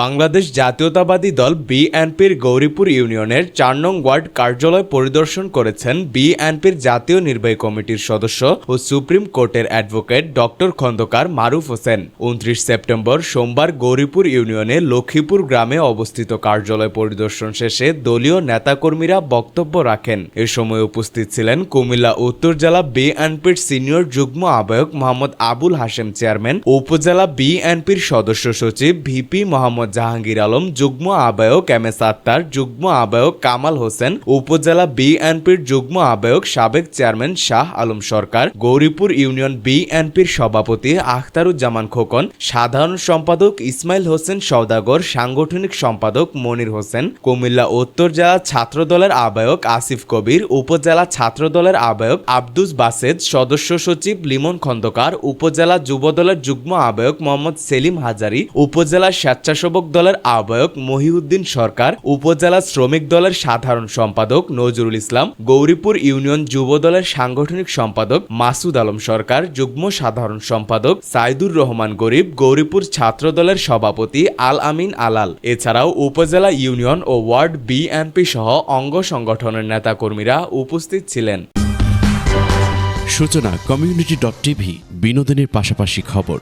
বাংলাদেশ জাতীয়তাবাদী দল বিএনপির গৌরীপুর ইউনিয়নের চার নং ওয়ার্ড কার্যালয় পরিদর্শন করেছেন বিএনপির জাতীয় নির্বাহী কমিটির সদস্য ও সুপ্রিম কোর্টের অ্যাডভোকেট ডক্টর খন্দকার মারুফ হোসেন। উনত্রিশ সেপ্টেম্বর সোমবার গৌরীপুর ইউনিয়নে লক্ষ্মীপুর গ্রামে অবস্থিত কার্যালয় পরিদর্শন শেষে দলীয় নেতাকর্মীরা বক্তব্য রাখেন। এ সময় উপস্থিত ছিলেন কুমিল্লা উত্তর জেলা বিএনপির সিনিয়র যুগ্ম আহ্বায়ক মোহাম্মদ আবুল হাশেম চেয়ারম্যান, উপজেলা বিএনপির সদস্য সচিব ভিপি মোহাম্মদ জাহাঙ্গীর আলম, যুগ্ম আহ্বায়ক এম এস আত্তার যুগ্ম আহ্বায়ক কামাল হোসেন, উপজেলা বিএনপির যুগ্ম আহ্বায়ক সাবেক চেয়ারম্যান শাহ আলম সরকার, গৌরীপুর ইউনিয়ন বিএনপির সভাপতি আখতারুজ্জামান খোকন, সাধারণ সম্পাদক ইসমাইল হোসেন সওদাগর, সাংগঠনিক সম্পাদক মনির হোসেন, কুমিল্লা উত্তর জেলা ছাত্র দলের আহ্বায়ক আসিফ কবির, উপজেলা ছাত্র দলের আহ্বায়ক আব্দুস বাসেদ, সদস্য সচিব লিমন খন্দকার, উপজেলা যুব দলের যুগ্ম আহ্বায়ক মোহাম্মদ সেলিম হাজারি, উপজেলা স্বেচ্ছাসেবক দলের আহ্বায়ক মহিউদ্দিন সরকার, উপজেলা শ্রমিক দলের সাধারণ সম্পাদক নজরুল ইসলাম, গৌরীপুর ইউনিয়ন যুব দলের সাংগঠনিক সম্পাদক মাসুদ আলম সরকার, যুগ্ম সাধারণ সম্পাদক সাইদুর রহমান গরিব, গৌরীপুর ছাত্র দলের সভাপতি আল আমিন আলাল। এছাড়াও উপজেলা ইউনিয়ন ও ওয়ার্ড বিএনপি সহ অঙ্গ সংগঠনের নেতাকর্মীরা উপস্থিত ছিলেন। সূচনা, কমিউনিটি ডট টিভি, বিনোদনের পাশাপাশি খবর।